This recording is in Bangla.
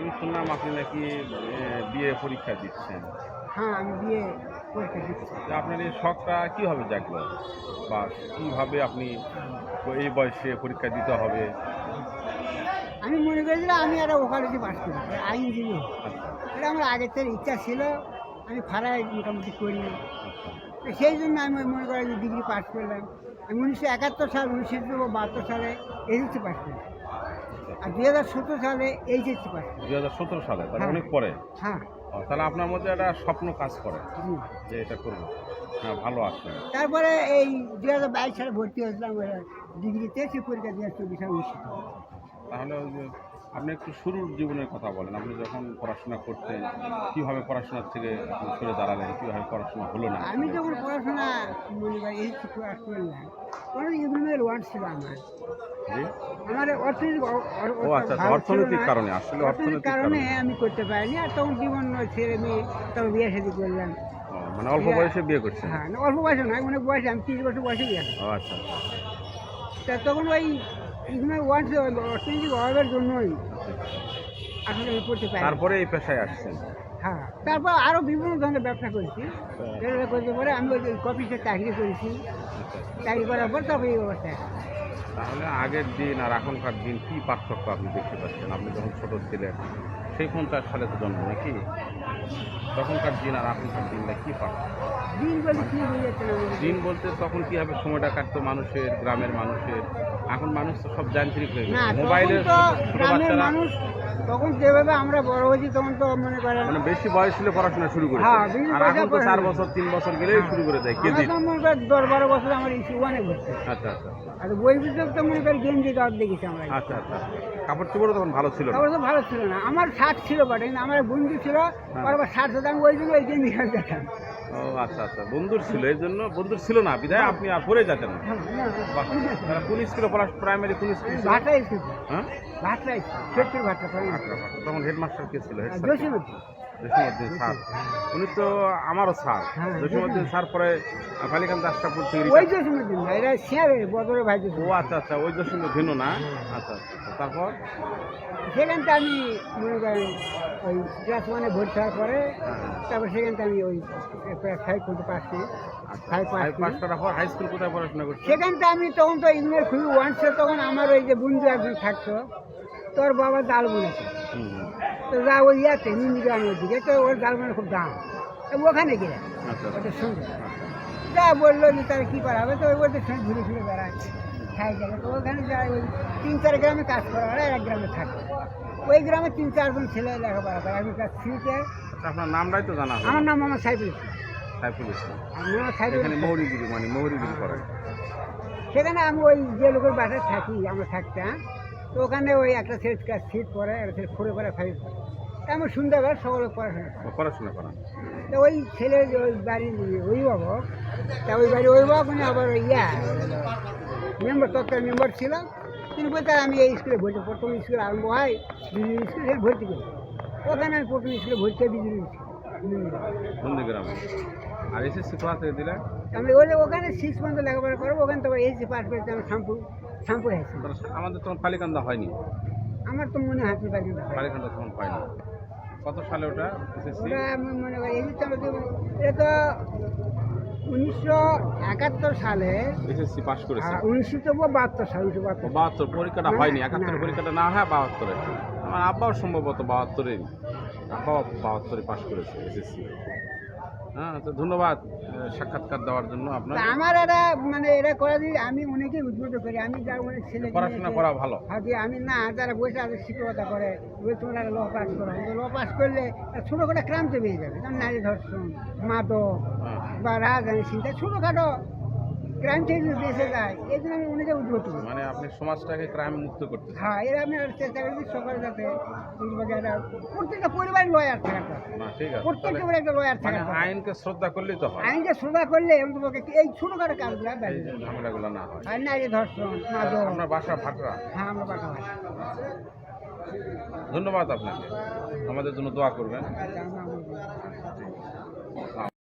আমি শুনলাম আপনি নাকি বিয়ে পরীক্ষা দিচ্ছেন। হ্যাঁ আমি বিয়ে পরীক্ষা দিচ্ছি। আপনার এই শখটা কীভাবে জাগলো? বা কীভাবে আপনি এই বয়সে পরীক্ষা দিতে হবে? আমি মনে করেছিলাম আমি একটা ওকালতি পাস করি আইনজীবী আচ্ছা। এটা আমার আগের থেকে ইচ্ছা ছিল আমি ফারাই মোটামুটি করি। আচ্ছা। সেই জন্য আমি মনে করি যে ডিগ্রি পাস করলাম। আমি উনিশশো একাত্তর সাল উনিশশো বাহাত্তর সালে এইচএসসি পাস করি আর দুই হাজার সতেরো সালে এইচএসসি পাস। দুই হাজার সতেরো সালে তাহলে হ্যাঁ। অনেক পরে। হ্যাঁ। তাহলে আপনার মধ্যে একটা স্বপ্ন কাজ করে। যে এটা করব। হ্যাঁ ভালো আসবে তারপরে এই দুই হাজার বাইশ সালে ভর্তি হয়েছিলাম ডিগ্রিতে সে পরীক্ষা দিয়ে চব্বিশ অনুষ্ঠিত তাহলে ওই যে আপনি একটু শুরুর জীবনের কথা বলেন। আপনি যখন পড়াশোনা করতেন কীভাবে পড়াশোনার থেকে আপনি সরে দাঁড়ালেন? কীভাবে পড়াশোনা হলো না? আমি যখন পড়াশোনা মনে করলাম তখন ইউনিভার্সিটির ওয়ার্ড ছিল আমার। আমার অর্থনৈতিক ও আচ্ছা আচ্ছা, ছিল অর্থনৈতিক কারণে আসলে অর্থনৈতিক অর্থনৈতিক কারণে আমি করতে পারিনি আর তখন জীবন ছেলে মেয়ে তখন বিয়ে শাদি করলাম। মানে অল্প বয়সে বিয়ে করছেন? হ্যাঁ অল্প বয়সে অনেক বয়সে আমি তিরিশ বছর বয়সে বিয়ে আচ্ছা আচ্ছা। তা তখন ওই ওয়ার্ড অভাবের জন্যই আসলে করতে পারি তারপরে এই পেশায় আসছেন। হ্যাঁ তারপর আরও বিভিন্ন ধরনের ব্যবসা করেছি। ব্যবসা করতে পরে আমি ওই কফিসে চাকরি করেছি। আচ্ছা। চাকরি করার পর তারপরে এই অবস্থায়। তাহলে আগের দিন আর এখনকার দিন কি পার্থক্য আপনি দেখতে পাচ্ছেন? আপনি যখন ছোট ছিলেন সেই পঞ্চাশ সালে তো জন্ম নাকি? তখনকার দিন আর এখনকার দিনটা কি পার্থক্য দিন কি দিন বলতে তখন কীভাবে সময়টা কাটতো মানুষের গ্রামের মানুষের? এখন মানুষ তো সব যান্ত্রিক হয়ে গেছে। মোবাইলের ছোট- বাচ্চারা তখন যেভাবে আমরা বড় হয়েছি তখন তো মনে করেন মানে বেশি বয়স হলে পড়াশোনা শুরু করে হ্যাঁ, আর এখন তো চার বছর তিন বছর গেলেই শুরু করে দেয় কেজি। দশ বারো বছর আমার ইস্যু ওয়ানে ঘুরছে। আচ্ছা আচ্ছা। আর বই পুস্তক তো মনে করি গেঞ্জি গাছ দেখেছি আমরা। আচ্ছা আচ্ছা। কাপড় চোপড়ও তখন ভালো ছিল তারপরে তো ভালো ছিল না। আমার শার্ট ছিল বটে কিন্তু আমার বন্ধু ছিল হ্যাঁ। তারপর শার্ট ওই জন্য ও আচ্ছা আচ্ছা। বন্ধুর ছিল এই জন্য বন্ধুর ছিল না। বিদায় আপনি আর পড়ে যেতেন না। কোন স্কুলে প্রাইমারি কোন স্কুল ছিল? স্কুল হ্যাঁ? আচ্ছা, আচ্ছা। তখন হেডমাস্টার কে ছিল? Head sir sir. উনি তো আমারও স্যার। হ্যাঁ, জসিমউদ্দিন স্যার পরে শেয়ারে বদরের ভাই ও আচ্ছা আচ্ছা ওই জসিম ভিন্ন না? আচ্ছা আচ্ছা। তারপর? সেখান থেকে আমি মনে করেন ওই ক্লাস ওয়ানে ভর্তি হওয়ার পরে হ্যাঁ, তারপর সেখান থেকে আমি ওই ফাইভ পর্যন্ত পাস করি আচ্ছা ফাইভ পাস ফাইভ করি। পাস করার পর হাই স্কুল কোথায় পড়াশোনা করছেন সেখান আমি তখন তো ইংরেজ খুবই ওয়ান ছিল তখন আমার ওই যে বন্ধু একজন থাকতো তোর বাবা হুম, হুম। তো যা ওই ইয়াতে নিন্দি গ্রামের দিকে তো ওর বুনে খুব দাম। ওখানে গেলে আচ্ছা আচ্ছা। ওটা শুনবে আচ্ছা। যা বলল যে তারা কী করা হবে তো ওই ওদের সঙ্গে ঘুরে ফিরে বেড়াচ্ছে। খাই গেলে তো ওখানে যায় ওই তিন চার গ্রামে কাজ করা হয় এক গ্রামে থাকে। ওই গ্রামে তিন চারজন ছেলে লেখাপড়া করে। আমি ক্লাস থ্রিতে আচ্ছা, আপনার নামটাই তো জানা আমার নাম আমার সাইফুল সাইফুল ইসলাম। এখানে। মৌরিগিরি মানে মৌরিগিরি করেন। সেখানে আমি ওই যে লোকের বাসায় থাকি আমরা থাকতাম। তো ওখানে ওই একটা ছেলে ক্লাস সিট পরে একটা ছেলে ফোরে পরে ফাইভ পরে তা আমি সন্ধ্যাবেলা সকলে পড়াশোনা পড়াশোনা করেন। তো ওই ছেলের ওই বাড়ির অভিভাবক তা ওই বাড়ির অভিভাবক উনি আবার ওই ইয়া মেম্বার তৎকালীন মেম্বার ছিল। তিনি বলতে আমি এই স্কুলে ভর্তি প্রথম স্কুলে আরম্ভ হয় বিজলি স্কুলে ভর্তি করি ওখানে আমি প্রথম স্কুলে ভর্তি হয় বিজলি নন্দীগ্রামে আর এসএসসি দিলেন আমি ওই ওখানে সিক্স পর্যন্ত লেখাপড়া করব ওখানে তো এইচসি পাস করেছি আমি শ্যাম্পু শ্যাম্পু হয়েছি তাহলে আমাদের তখন কালীকান্দা হয়নি। আমার তো মনে হাতে পারি না কালীকান্দা তখন পাইনি কত সালে ওটা মনে করি এটা তো উনিশশো একাত্তর সালে এসএসসি পাস করেছে। উনিশশো বাহাত্তর সাল উনিশশো বাহাত্তর। বাহাত্তর পরীক্ষাটা হয়নি। না। একাত্তরের পরীক্ষাটা না হয় বাহাত্তরে। আমার আব্বাও সম্ভবত বাহাত্তরে আব্বাও বাহাত্তরে পাশ করেছে এসএসসি। হ্যাঁ তো ধন্যবাদ সাক্ষাৎকার দেওয়ার জন্য আপনার আমার এরা মানে এরা করা দিয়ে আমি অনেকেই উদ্বুদ্ধ করি আমি যা অনেক ছেলে পড়াশোনা করা ভালো। ভাবি আমি না যারা বসে আছে শিক্ষকতা করে ওই তোমরা ল পাস করো। ল পাস করলে ছোটোখাটো ক্রান্তি পেয়ে যাবে। যেমন নারী ধর্ষণ মাদক হ্যাঁ। বা রাজধানী চিন্তা ছোটোখাটো ক্রাইম থেকে বেঁচে যায় এই জন্য আমি অনেকে মানে আপনি সমাজটাকে ক্রাইম মুক্ত করতে হ্যাঁ এরা আমি আর চেষ্টা করি সকালে যাতে একটা প্রত্যেকটা পরিবারের লয়ার থাকা। না ঠিক আছে প্রত্যেকটা তাহলে পরিবারে একটা লয়ার মানে আইনকে শ্রদ্ধা করলেই তো হয়। আইনকে শ্রদ্ধা করলে এই ছোটখাটো কাজগুলো ঝামেলাগুলো না হয়। আর নারী ধর্ষণ মাদক। আপনার বাসা ভাটরা? হ্যাঁ আমরা পাঠা ধন্যবাদ আপনাকে। আমাদের জন্য দোয়া করবেন।